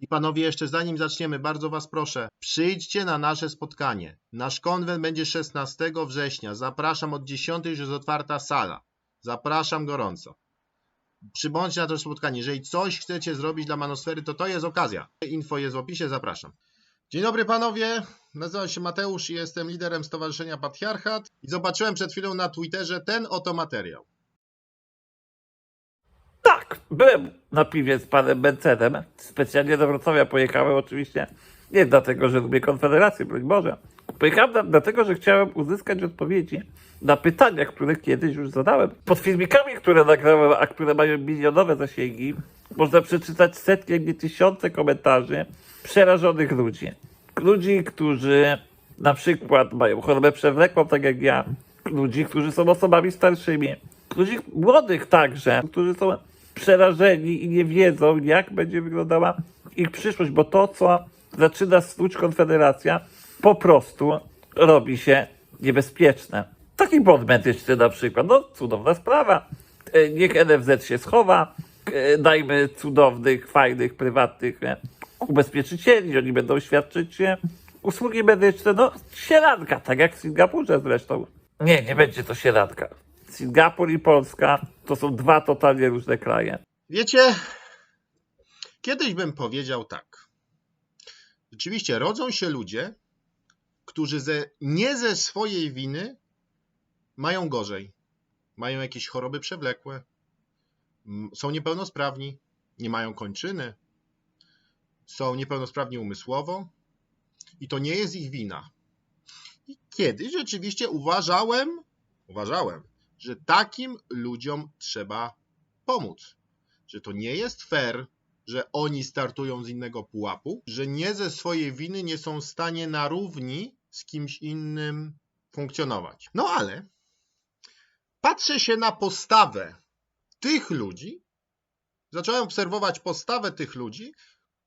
I panowie, jeszcze zanim zaczniemy, bardzo was proszę, przyjdźcie na nasze spotkanie. Nasz konwent będzie 16 września. Zapraszam od 10 już jest otwarta sala. Zapraszam gorąco. Przybądźcie na to spotkanie. Jeżeli coś chcecie zrobić dla Manosfery, to to jest okazja. Info jest w opisie, zapraszam. Dzień dobry panowie, nazywam się Mateusz i jestem liderem Stowarzyszenia Patriarchat i zobaczyłem przed chwilą na Twitterze ten oto materiał. Tak, byłem na piwie z panem Bencenem. Specjalnie do Wrocławia pojechałem oczywiście. Nie dlatego, że lubię Konfederację, broń Boże. Pojechałem tam dlatego, że chciałem uzyskać odpowiedzi na pytania, które kiedyś już zadałem. Pod filmikami, które nagrałem, a które mają milionowe zasięgi, można przeczytać setki, jak nie tysiące komentarzy przerażonych ludzi. Ludzi, którzy na przykład mają chorobę przewlekłą, tak jak ja. Ludzi, którzy są osobami starszymi. Ludzi młodych także, którzy są przerażeni i nie wiedzą, jak będzie wyglądała ich przyszłość, bo to, co zaczyna snuć Konfederacja, po prostu robi się niebezpieczne. Taki błąd medyczny na przykład, no cudowna sprawa. E, Niech NFZ się schowa, e, dajmy cudownych, fajnych, prywatnych e, ubezpieczycieli, oni będą świadczyć usługi medyczne, no sielanka, tak jak w Singapurze zresztą. Nie, nie będzie to sielanka. Singapur i Polska to są dwa totalnie różne kraje. Wiecie, kiedyś bym powiedział tak. Rzeczywiście rodzą się ludzie, którzy ze, nie ze swojej winy mają gorzej. Mają jakieś choroby przewlekłe, są niepełnosprawni, nie mają kończyny, są niepełnosprawni umysłowo i to nie jest ich wina. I kiedyś rzeczywiście uważałem, uważałem, że takim ludziom trzeba pomóc. Że to nie jest fair, że oni startują z innego pułapu, że nie ze swojej winy nie są w stanie na równi z kimś innym funkcjonować. No ale patrzę się na postawę tych ludzi, zacząłem obserwować postawę tych ludzi,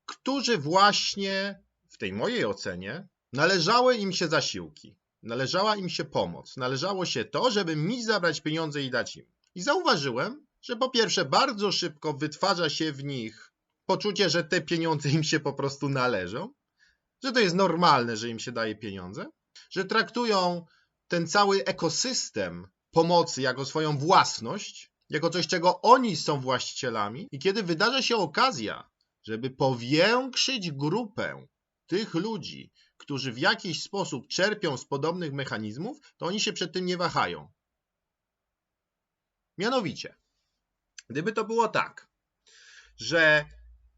którzy właśnie w tej mojej ocenie należały im się zasiłki, należała im się pomoc, należało się to, żeby mi zabrać pieniądze i dać im. I zauważyłem, że po pierwsze bardzo szybko wytwarza się w nich poczucie, że te pieniądze im się po prostu należą, że to jest normalne, że im się daje pieniądze, że traktują ten cały ekosystem pomocy jako swoją własność, jako coś, czego oni są właścicielami. I kiedy wydarza się okazja, żeby powiększyć grupę tych ludzi, którzy w jakiś sposób czerpią z podobnych mechanizmów, to oni się przed tym nie wahają. Mianowicie, gdyby to było tak, że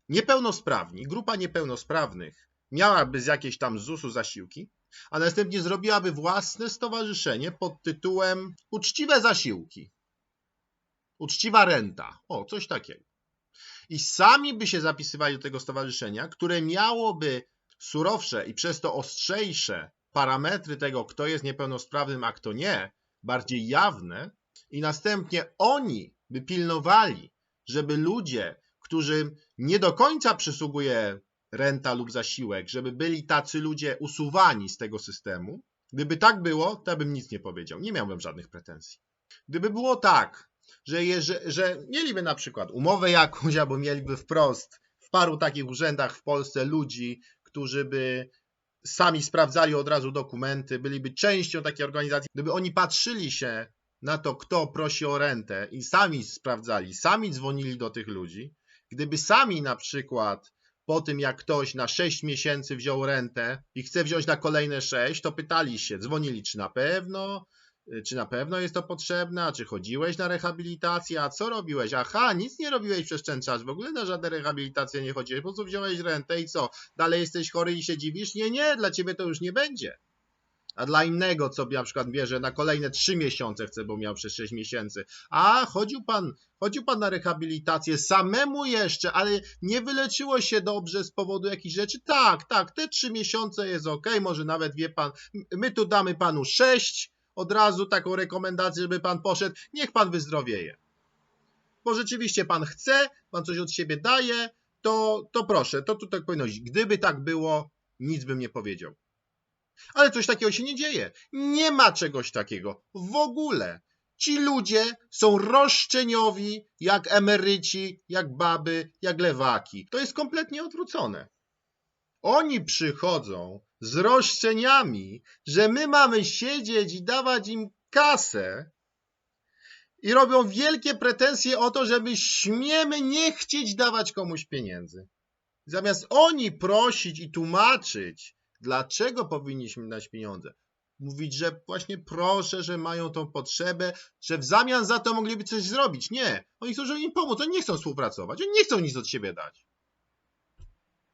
niepełnosprawni, grupa niepełnosprawnych miałaby z jakiejś tam ZUS-u zasiłki, a następnie zrobiłaby własne stowarzyszenie pod tytułem Uczciwe Zasiłki. Uczciwa renta. O, coś takiego. I sami by się zapisywali do tego stowarzyszenia, które miałoby surowsze i przez to ostrzejsze parametry tego, kto jest niepełnosprawnym, a kto nie, bardziej jawne, i następnie oni by pilnowali, żeby ludzie, którym nie do końca przysługuje renta lub zasiłek, żeby byli tacy ludzie usuwani z tego systemu. Gdyby tak było, to ja bym nic nie powiedział, nie miałbym żadnych pretensji. Gdyby było tak, że, je, że, że mieliby na przykład umowę jakąś, albo mieliby wprost w paru takich urzędach w Polsce ludzi, którzy by sami sprawdzali od razu dokumenty, byliby częścią takiej organizacji, gdyby oni patrzyli się na to, kto prosi o rentę i sami sprawdzali, sami dzwonili do tych ludzi, gdyby sami na przykład po tym, jak ktoś na 6 miesięcy wziął rentę i chce wziąć na kolejne 6, to pytali się, dzwonili, czy na pewno, czy na pewno jest to potrzebne, czy chodziłeś na rehabilitację, a co robiłeś? Aha, nic nie robiłeś przez ten czas, w ogóle na żadne rehabilitacje nie chodziłeś, po prostu wziąłeś rentę i co? Dalej jesteś chory i się dziwisz? Nie, nie, dla ciebie to już nie będzie. A dla innego, co na przykład bierze na kolejne 3 miesiące, chce, bo miał przez 6 miesięcy. A chodził pan, chodził pan na rehabilitację samemu jeszcze, ale nie wyleczyło się dobrze z powodu jakichś rzeczy. Tak, tak, te 3 miesiące jest ok, może nawet wie pan, my tu damy panu 6, od razu taką rekomendację, żeby pan poszedł, niech pan wyzdrowieje. Bo rzeczywiście pan chce, pan coś od siebie daje, to, to proszę, to tutaj powinno iść. Gdyby tak było, nic bym nie powiedział. Ale coś takiego się nie dzieje. Nie ma czegoś takiego. W ogóle. Ci ludzie są roszczeniowi jak emeryci, jak baby, jak lewaki. To jest kompletnie odwrócone. Oni przychodzą z roszczeniami, że my mamy siedzieć i dawać im kasę i robią wielkie pretensje o to, że my śmiemy nie chcieć dawać komuś pieniędzy. Zamiast oni prosić i tłumaczyć, dlaczego powinniśmy dać pieniądze, mówić, że właśnie proszę, że mają tą potrzebę, że w zamian za to mogliby coś zrobić. Nie, oni chcą, żeby im pomóc, oni nie chcą współpracować, oni nie chcą nic od siebie dać.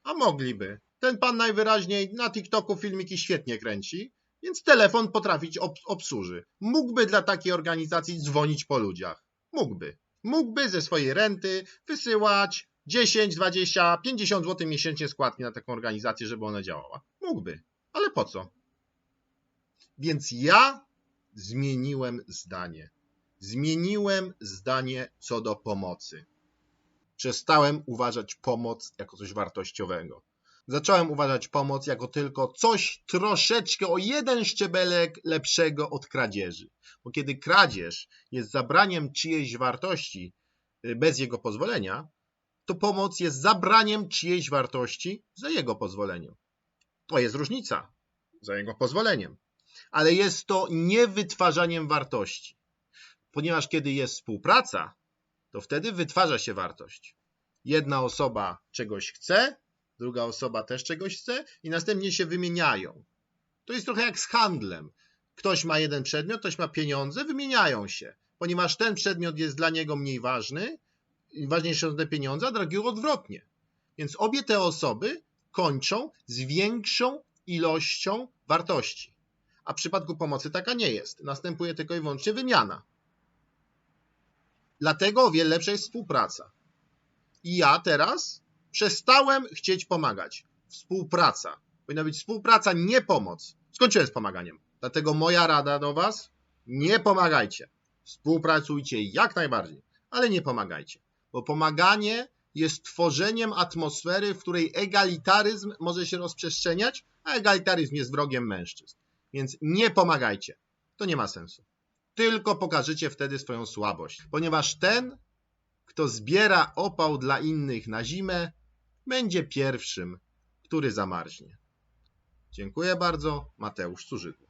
A mogliby. Ten pan najwyraźniej na TikToku filmiki świetnie kręci, więc telefon potrafić ob obsłuży. Mógłby dla takiej organizacji dzwonić po ludziach. Mógłby. Mógłby ze swojej renty wysyłać 10, 20, 50 zł miesięcznie składki na taką organizację, żeby ona działała. Mógłby. Ale po co? Więc ja zmieniłem zdanie. Zmieniłem zdanie co do pomocy. Przestałem uważać pomoc jako coś wartościowego. Zacząłem uważać pomoc jako tylko coś troszeczkę o jeden szczebelek lepszego od kradzieży. Bo kiedy kradzież jest zabraniem czyjejś wartości y, bez jego pozwolenia, to pomoc jest zabraniem czyjejś wartości za jego pozwoleniem. To jest różnica. Za jego pozwoleniem. Ale jest to nie wytwarzaniem wartości. Ponieważ kiedy jest współpraca, to wtedy wytwarza się wartość. Jedna osoba czegoś chce, druga osoba też czegoś chce i następnie się wymieniają. To jest trochę jak z handlem. Ktoś ma jeden przedmiot, ktoś ma pieniądze, wymieniają się, ponieważ ten przedmiot jest dla niego mniej ważny, ważniejsze są te pieniądze, a drugiego odwrotnie. Więc obie te osoby kończą z większą ilością wartości. A w przypadku pomocy taka nie jest. Następuje tylko i wyłącznie wymiana. Dlatego o wiele lepsza jest współpraca. I ja teraz przestałem chcieć pomagać. Współpraca. Powinna być współpraca, nie pomoc. Skończyłem z pomaganiem. Dlatego moja rada do Was: nie pomagajcie. Współpracujcie jak najbardziej, ale nie pomagajcie. Bo pomaganie jest tworzeniem atmosfery, w której egalitaryzm może się rozprzestrzeniać, a egalitaryzm jest wrogiem mężczyzn. Więc nie pomagajcie. To nie ma sensu. Tylko pokażecie wtedy swoją słabość, ponieważ ten, kto zbiera opał dla innych na zimę, będzie pierwszym, który zamarznie. Dziękuję bardzo, Mateusz Curzydło.